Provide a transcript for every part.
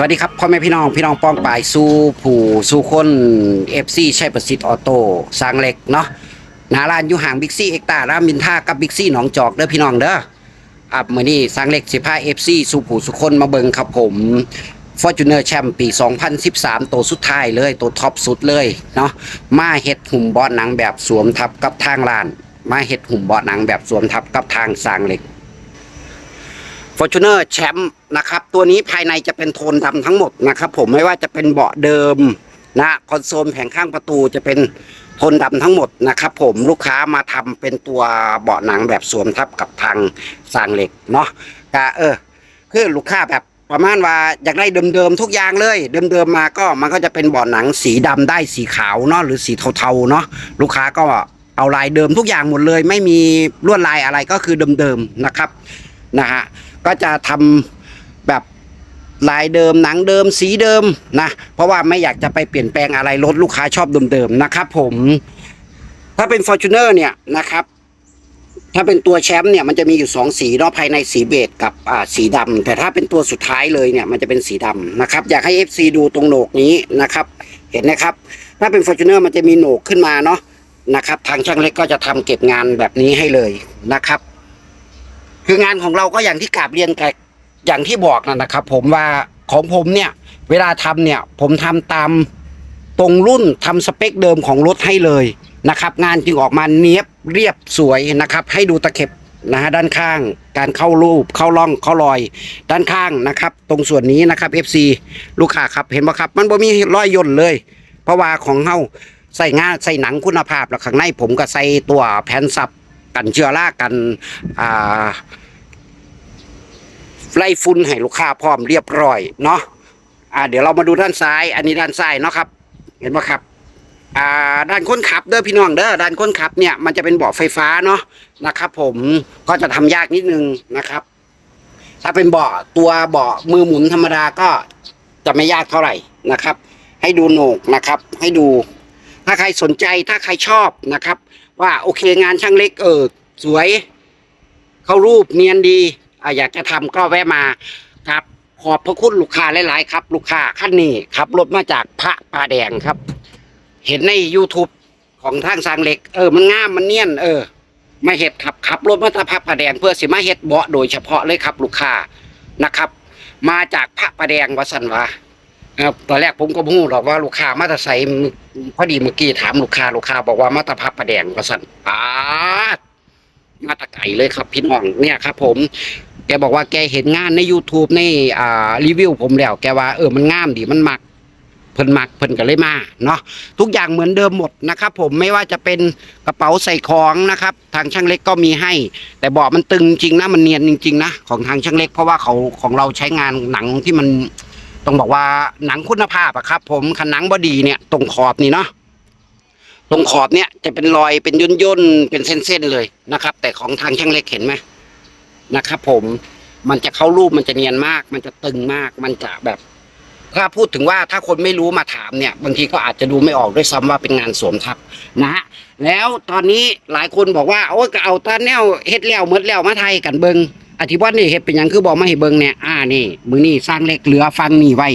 สวัสดีครับพ่อแม่พี่น้องพี่น้องป้องปายสู้ผู้สู้คนเอฟซีใช้ประสิทธิ์ออโต้สร้างเหล็กเนาะหนาร้านอยู่ห่างบิ๊กซี่เอกตารามินท่ากับบิ๊กซี่หนองจอกเด้อพี่น้องเด้ออับมือนี้สร้างเหล็กสิพาเอฟซีสู้ผู้สู้คนมาเบิงครับผมฟอร์จูเนอร์แชมป์ปี 2013 ตัวสุดท้ายเลย ตัวท็อปสุดเลยเนาะมาเฮ็ดหุ่มบอลหนังแบบสวมทับกับทางร้าน มาเฮ็ดหุ่มบอลหนังแบบสวมทับกับทางสร้างเหล็ก f o r t u n e r แชมป์นะครับ ตัวนี้ภายในจะเป็นโทนดำทั้งหมดนะครับผมไม่ว่าจะเป็นเบาะเดิมนะคอนโซลแผงข้างประตูจะเป็นโทนดำทั้งหมดนะครับผมลูกค้ามาทำเป็นตัวเบาะหนังแบบสวมทับกับทางสางเหล็กเนาะก็เออคือลูกค้าแบบประมาณว่าอยากได้เดิมๆทุกอย่างเลย เดิมๆมาก็มันก็จะเป็นเบาะหนังสีดำได้สีขาวเนาะหรือสีเทาๆเนาะลูกค้าก็เอาลายเดิมทุกอย่างหมดเลย ไม่มีลวดลายอะไรก็คือเดิมๆนะครับนะฮะ ก็จะทำแบบลายเดิมหนังเดิมสีเดิมนะเพราะว่าไม่อยากจะไปเปลี่ยนแปลงอะไรรถลูกค้าชอบเดิมๆนะครับผมถ้าเป็น f o r t u n e r เนี่ยนะครับ ถ้าเป็นตัวแชมป์เนี่ยมันจะมีอยู่สองสีเนาะภายในสีเบจกับอ่าสีดำแต่ถ้าเป็นตัวสุดท้ายเลยเนี่ยมันจะเป็นสีดำนะครับ อยากให้ FC ดูตรงโหนกนี้นะครับ เห็นนะครับ ถ้าเป็น f o r t u n e r มันจะมีโหนกขึ้นมาเนาะนะครับ ทางช่างเล็กก็จะทำเก็บงานแบบนี้ให้เลยนะครับ คืองานของเราก็อย่างที่กราบเรียนกับอย่างที่บอกนะนะครับ ผมว่าของผมเนี่ย เวลาทำเนี่ย ผมทำตามตรงรุ่นทำสเปคเดิมของรถให้เลยนะครับ งานจึงออกมาเนียบเรียบสวยนะครับ ให้ดูตะเข็บนะฮะด้านข้างการเข้ารูปเข้าร่องเข้ารอย ด้านข้างนะครับ ตรงส่วนนี้นะครับ FC ลูกค้าครับเห็นไหมครับ มันบ่มีรอยย่นเลย เพราะว่าของเฮาใส่งานใส่หนังคุณภาพแล้วข้างในผมก็ใส่ตัวแผ่นซับ กันเชื้อรากันอ่าไล่ฝุ่นให้ลูกค้าพร้อมเรียบร้อยเนาะอ่า เดี๋ยวเรามาดูด้านซ้าย อันนี้ด้านซ้ายเนาะครับ เห็นไหมครับอ่าด้านคนขับเด้อพี่น้องเด้อด้านคนขับเนี่ยมันจะเป็นเบาะไฟฟ้าเนาะนะครับผมก็จะทำยากนิดนึงนะครับ ถ้าเป็นเบาะตัวเบาะมือหมุนธรรมดาก็จะไม่ยากเท่าไหร่นะครับ ให้ดูโหนกนะครับ ให้ดู ถ้าใครสนใจถ้าใครชอบนะครับ ว่าโอเคงานช่างเล็กเออสวย เข้ารูปเนียนดีออยากจะทำก็แวะมาครับ ขอบพระคุณลูกค้าหลาย ๆ ครับ ลูกค้าขั้นนี้ขับรถมาจากพระปาแดงครับ เห็นใน YouTube ของทางสร้างเหล็ก เออ มันงามมันเนียน เออมาเห็ดขับขับรถมาจากพระประแดงเพื่อสิมาเห็ดเบาะโดยเฉพาะเลยครับ ลูกค้านะครับ มาจากพระประแดงวัสันวาครับตอนแรกผมก็พูดหรอกว่าลูกค้ามาแตาใส พอดีเมื่อกี้ถามลูกค้าลูกค้าบอกว่ามาตาพระประแดงวสันปาดมาตะไก่เลยครับพี่น้องเนี่ยครับ ผมแกบอกว่าแกเห็นงานใน YouTube ในอ่ารีวิวผมแล้ว แกว่าเออมันงามดีมันมักเพิ่นมักเพิ่นก็เลยมาเนาะทุกอย่างเหมือนเดิมหมดนะครับ ผมไม่ว่าจะเป็นกระเป๋าใส่ของนะครับ ทางช่างเล็กก็มีให้ แต่เบอกมันตึงจริงนะมันเนียนจริง ๆ นะของทางช่างเล็ก เพราะว่าเขาของเราใช้งานหนังที่มัน ต้องบอกว่าหนังคุณภาพอะครับ ผมคันหนังบอดีเนี่ยตรงขอบนี่เนาะตรงขอบเนี่ยจะเป็นรอยเป็นย่นย่นเป็นเส้นๆเลยนะครับ แต่ของทางช่างเล็กเห็นไหมนะครับ ผมมันจะเข้ารูปมันจะเนียนมาก มันจะตึงมาก มันจะแบบ ถ้าพูดถึงว่าถ้าคนไม่รู้มาถามเนี่ย บางทีก็อาจจะดูไม่ออกด้วยซ้ำว่าเป็นงานสวมทับนะฮะแล้วตอนนี้หลายคนบอกว่าโอ้ก็เอาตาแนวเฮ็ดแล้วหมดแล้วมาไทยกันเบิง อธิบายนี่เฮ็ดเป็นหยังคือบอกมาให้เบิงเนี่ยอ่านี่มือนี่สร้างเล็กเหลือฟังนี่ไว้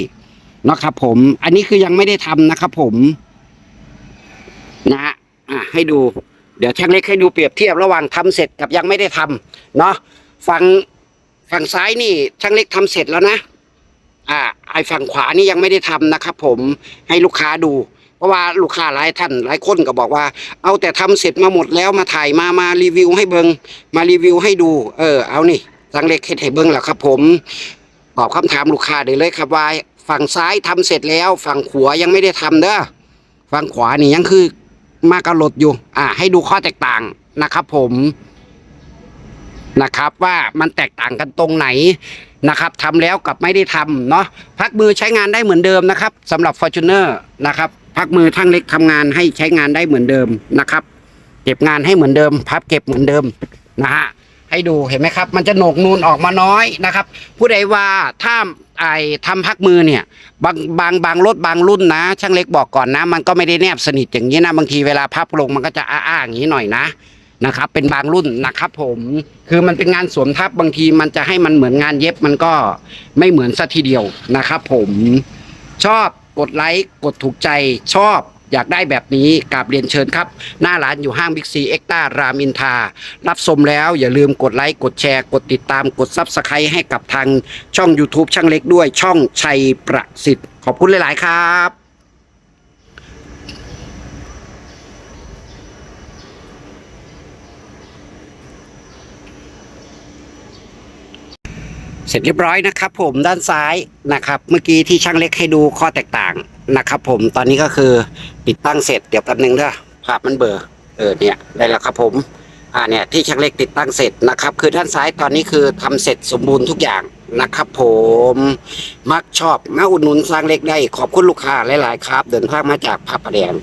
เนาะครับผม อันนี้คือยังไม่ได้ทำนะครับผมนะฮะอะให้ดู เดี๋ยวช่างเล็กให้ดูเปรียบเทียบระหว่างทำเสร็จกับยังไม่ได้ทำเนาะฝั่งฝั่งซ้ายนี่ช่างเล็กทำเสร็จแล้วนะอ่าไอฝั่งขวานี่ยังไม่ได้ทำนะครับผมให้ลูกค้าดู เพราะว่าลูกค้าหลายท่านหลายคนก็บอกว่า เอาแต่ทำเสร็จมาหมดแล้วมาถ่ายมามารีวิวให้เบิงมารีวิวให้ดู เออเอานี่ ช่างเล็กเฮ็ดให้เบิงแล้วครับ ผมตอบคำถามลูกค้าได้เลยครับว่าฝั่งซ้ายทำเสร็จแล้ว ฝั่งขวายังไม่ได้ทำเด้อฝั่งขวานี่ยังคือมากระลดอยู่ อ่า ให้ดูข้อแตกต่างนะครับผมนะครับว่ามันแตกต่างกันตรงไหนนะครับทำแล้วกับไม่ได้ทำเนาะพักมือใช้งานได้เหมือนเดิมนะครับสำหรับ f o r t u n e r นะครับพักมือทั้งเล็กทำงานให้ใช้งานได้เหมือนเดิมนะครับ เก็บงานให้เหมือนเดิม พับเก็บเหมือนเดิมนะฮะ ให้ดูเห็นไหมครับ มันจะโหนกนูนออกมาน้อยนะครับ ผู้ใดว่าถ้าไอทำพักมือเนี่ยบางบางบางรถบางรุ่นนะ ช่างเล็กบอกก่อนนะ มันก็ไม่ได้แนบสนิทอย่างนี้นะบางทีเวลาพับลงมันก็จะอ้าๆอย่างนี้หน่อยนะนะครับ เป็นบางรุ่นนะครับ ผมคือมันเป็นงานสวมทับบางทีมันจะให้มันเหมือนงานเย็บมันก็ไม่เหมือนสัทีเดียวนะครับ ผมชอบกดไลค์กดถูกใจชอบอยากได้แบบนี้กราบเรียนเชิญครับ หน้าร้านอยู่ห้างบิ๊กซีเอ็กตารามอินทา รับชมแล้วอย่าลืมกดไลค์ กดแชร์ กดติดตามกดซับสไครต์ให้กับทางช่อง YouTube ช่างเล็กด้วยช่องชัยประสิทธิ์ ขอบคุณหลาย ๆ ครับ เสร็จเรียบร้อยนะครับ ผมด้านซ้ายนะครับ เมื่อกี้ที่ช่างเล็กให้ดูข้อแตกต่างนะครับ ผมตอนนี้ก็คือติดตั้งเสร็จเดี๋ยวแป๊บนึงเด้อภาพมันเบลอเออเนี่ยได้แล้วครับผมอ่าเนี่ยที่ช่างเล็กติดตั้งเสร็จนะครับ คือด้านซ้ายตอนนี้คือทำเสร็จสมบูรณ์ทุกอย่างนะครับ ผมมักชอบมาอุดหนุนสร้างเล็กได้ ขอบคุณลูกค้าหลายๆครับ เดินทางมาจากพระประแดง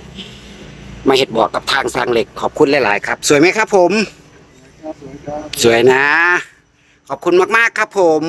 มาเห็ดบอกกับทางสร้างเหล็กขอบคุณหลาย ๆ ครับ สวยไหมครับ ผม สวยนะ ขอบคุณมาก ๆ ครับผม